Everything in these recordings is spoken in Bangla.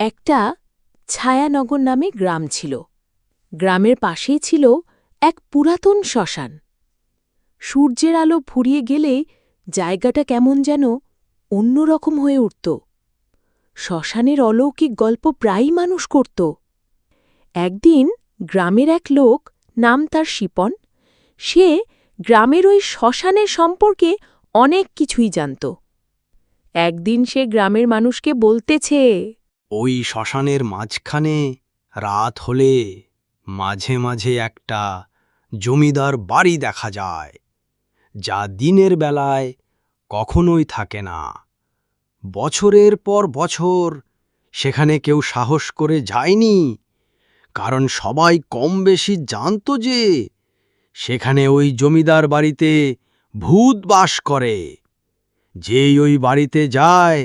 একটা ছায়ানগর নামে গ্রাম ছিল। গ্রামের পাশেই ছিল এক পুরাতন শ্মশান। সূর্যের আলো ফুরিয়ে গেলে জায়গাটা কেমন যেন অন্যরকম হয়ে উঠত। শ্মশানের অলৌকিক গল্প প্রায়ই মানুষ করত। একদিন গ্রামের এক লোক, নাম তার শিপন, সে গ্রামের ওই শ্মশানের সম্পর্কে অনেক কিছুই জানত। একদিন সে গ্রামের মানুষকে বলতেছে ওই শ্মশানের মাঝখানে রাত হলে মাঝে মাঝে একটা জমিদার বাড়ি দেখা যায়, যা দিনের বেলায় কখনোই থাকে না। বছরের পর বছর সেখানে কেউ সাহস করে যায়নি, কারণ সবাই কম বেশি জানত যে সেখানে ওই জমিদার বাড়িতে ভূত বাস করে। যেই ওই বাড়িতে যায়,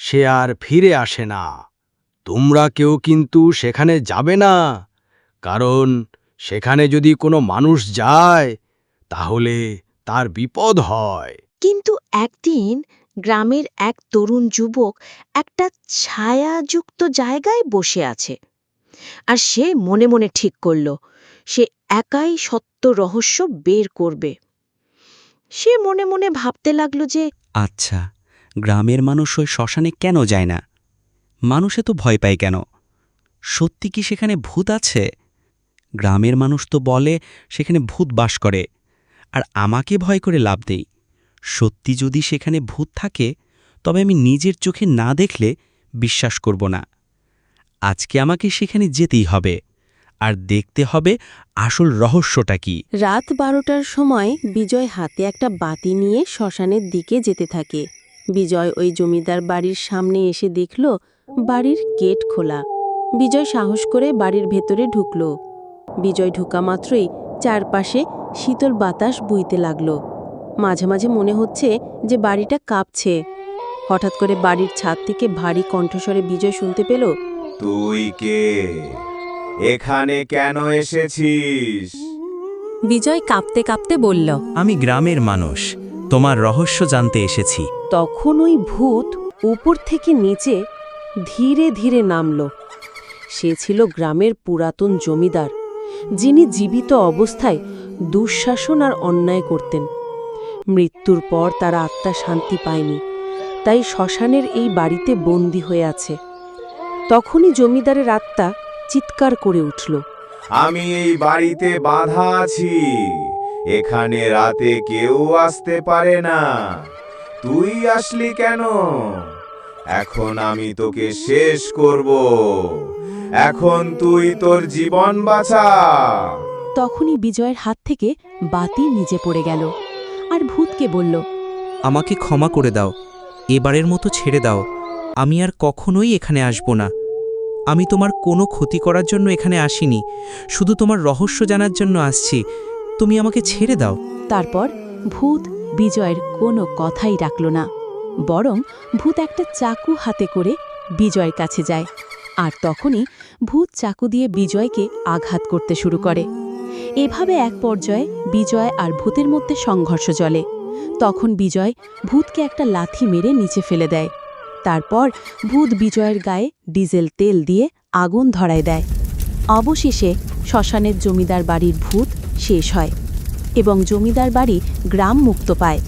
সে আর ফিরে আসে না। তোমরা কেউ কিন্তু সেখানে যাবে না। কারণ সেখানে যদি কোনো মানুষ যায় তাহলে তার বিপদ হয়। কিন্তু একদিন গ্রামের এক তরুণ যুবক একটা ছায়াযুক্ত জায়গায় বসে আছে। আর সে মনে মনে ঠিক করল সে একাই সত্য রহস্য বের করবে। সে মনে মনে ভাবতে লাগল যে আচ্ছা গ্রামের মানুষ ওই শ্মশানে কেন যায় না? মানুষে তো ভয় পায় কেন? সত্যি কি সেখানে ভূত আছে? গ্রামের মানুষ তো বলে, সেখানে ভূত বাস করে। আর আমাকে ভয় করে লাভ দেই সত্যি যদি সেখানে ভূত থাকে, তবে আমি নিজের চোখে না দেখলে বিশ্বাস করব না। আজকে আমাকে সেখানে যেতেই হবে। আর দেখতে হবে আসল রহস্যটা কি। রাত বারোটার সময় বিজয় হাতে একটা বাতি নিয়ে শ্মশানের দিকে যেতে থাকে। বিজয় ওই জমিদার বাড়ির সামনে এসে দেখল বাড়ির গেট খোলা। বিজয় সাহস করে বাড়ির ভেতরে ঢুকল। বিজয় ঢুকা মাত্রই চারপাশে শীতল বাতাস বইতে লাগল। মাঝে মাঝে মনে হচ্ছে যে বাড়িটা কাঁপছে। হঠাৎ করে বাড়ির ছাদ থেকে ভারী কণ্ঠস্বরে বিজয় শুনতে পেল তুই কে? এখানে কেন এসেছিস? বিজয় কাঁপতে কাঁপতে বলল আমি গ্রামের মানুষ। তোমার রহস্য জানতে এসেছি। তখন ওই ভূত উপর থেকে নিচে ধীরে ধীরে নামল। সে ছিল গ্রামের পুরাতন জমিদার যিনি জীবিত অবস্থায় দুঃশাসন আর অন্যায় করতেন। মৃত্যুর পর তার আত্মা শান্তি পায়নি তাই শ্মশানের এই বাড়িতে বন্দী হয়ে আছে। তখনই জমিদারের আত্মা চিৎকার করে উঠল আমি এই বাড়িতে বাধা আছি। এখানে রাতে কেউ আসতে পারে না। তুই আসলি কেন? এখন আমি তোকে শেষ করব। এখন তুই তোর জীবন বাঁচা তখনই বিজয়ের হাত থেকে বাতি নিচে পড়ে গেল। আর ভূতকে বলল আমাকে ক্ষমা করে দাও। এবারের মতো ছেড়ে দাও। আমি আর কখনোই এখানে আসব না। আমি তোমার কোনো ক্ষতি করার জন্য এখানে আসিনি। শুধু তোমার রহস্য জানার জন্য আসছি। তুমি আমাকে ছেড়ে দাও। তারপর ভূত বিজয়ের কোনো কথাই রাখল না, বরং ভূত একটা চাকু হাতে করে বিজয়ের কাছে যায়, আর তখনই ভূত চাকু দিয়ে বিজয়কে আঘাত করতে শুরু করে। এভাবে এক পর্যায়ে বিজয় আর ভূতের মধ্যে সংঘর্ষ চলে। তখন বিজয় ভূতকে একটা লাথি মেরে নিচে ফেলে দেয়। তারপর ভূত বিজয়ের গায়ে ডিজেল তেল দিয়ে আগুন ধরায় দেয়। অবশেষে শ্মশানের জমিদার বাড়ির ভূত শেষ হয় এবং জমিদার বাড়ি গ্রাম মুক্ত পায়।